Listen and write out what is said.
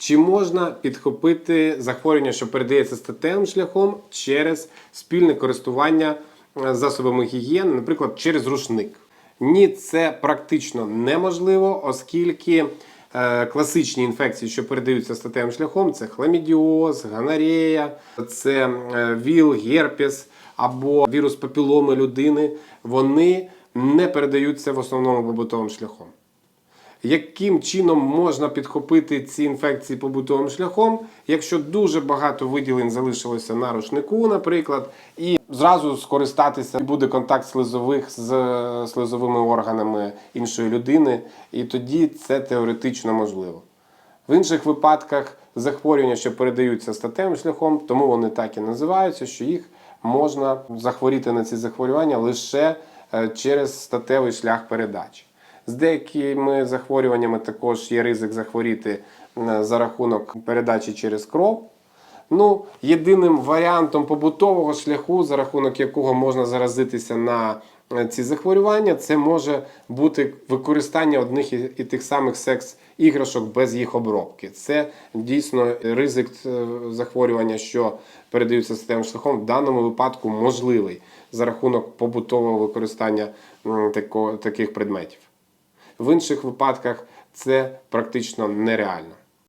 Чи можна підхопити захворювання, що передається статевим шляхом через спільне користування е, засобами гігієни, наприклад, через рушник? Ні, це практично неможливо, оскільки е, класичні інфекції, що передаються статевим шляхом, це хламідіоз, ганарія, це е, ВІЛ, герпес або вірус папіломи людини, вони не передаються в основному побутовим шляхом. Яким чином можна підхопити ці інфекції побутовим шляхом, якщо дуже багато виділень залишилося на рушнику, наприклад, і зразу скористатися буде контакт слизових з е, слизовими органами іншої людини, і тоді це теоретично можливо. В інших випадках захворювання, що передаються статевим шляхом, тому вони так і називаються, що їх можна захворіти на ці захворювання лише е, через статевий шлях передачі. З деякими захворюваннями також є ризик захворіти е, за рахунок передачі через кров. Ну, єдиним варіантом побутового шляху, за рахунок якого можна заразитися на е, ці захворювання, це може бути використання одних і тих самих секс-іграшок без їх обробки. Це дійсно ризик е, захворювання, що передаються системним шляхом, в даному випадку можливий за рахунок побутового використання таких предметів. В інших випадках це практично нереально.